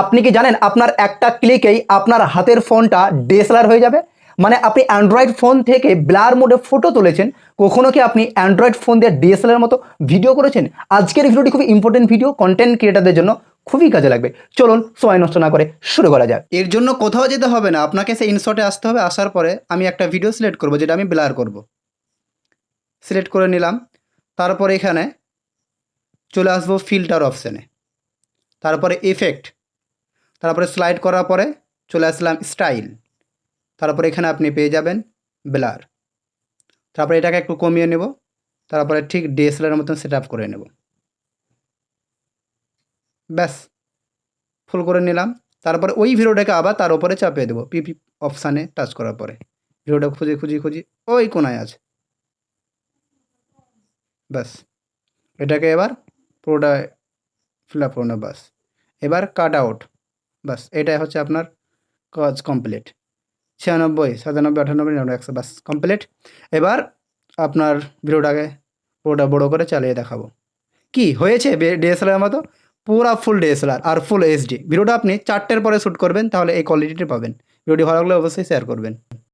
আপনি কি জানেন আপনার একটা ক্লিকেই আপনার হাতের ফোনটা ডিএসএলআর হয়ে যাবে? মানে আপনি অ্যান্ড্রয়েড ফোন থেকে ব্লার মোডে ফটো তুলেছেন, কখনো কি আপনি অ্যান্ড্রয়েড ফোন দিয়ে ডিএসএলআর মতো ভিডিও করেছেন? আজকের ভিডিওটি খুবই ইম্পর্টেন্ট ভিডিও কন্টেন্ট ক্রিয়েটারদের জন্য খুবই কাজে লাগবে। চলুন সময় নষ্ট না করে শুরু করা যাক। এর জন্য কোথাও যেতে হবে না, আপনাকে সেই ইনশটে আসতে হবে, আসার পরে আমি একটা ভিডিও সিলেক্ট করব, যেটা আমি ব্লার করব। সিলেক্ট করে নিলাম, তারপরে এখানে চলে আসব ফিল্টার অপশানে তারপরে ইফেক্ট তারপরে স্লাইড করার পরে চলে আসলাম স্টাইল তারপরে এখানে আপনি পেয়ে যাবেন ব্লার তারপরে এটাকে একটু কমিয়ে নেব। তারপরে ঠিক ডিএসএলআর মতন সেট আপ করে নেব। ব্যাস ফুল করে নিলাম। তারপরে ওই ভিডিওটাকে আবার তার উপরে চাপিয়ে দেবো। পিপি অপশানে টাচ করার পরে। ভিডিওটা খুঁজে, খুঁজি খুঁজি, ওই কোনায় আছে। ব্যাস, এটাকে এবার পুরোটা ফিল আপ করে নেব বাস এবার কাট আউট বাস, এটাই হচ্ছে আপনার কাজ কমপ্লিট ছিয়ানব্বই, সাতানব্বই, আটানব্বই, নিরানব্বই, একশো, বাস কমপ্লিট এবার আপনার ভিডিওটাকে পুরোটা বড়ো করে চালিয়ে দেখাবো। কি হয়েছে ডিএসএলআর মতো? পুরো ফুল ডিএসএলআর আর ফুল এইচডি ভিডিওটা আপনি চারটের পরে শ্যুট করবেন, তাহলে এই কোয়ালিটিটি পাবেন। ভিডিওটি ভালো লাগলে অবশ্যই শেয়ার করবেন।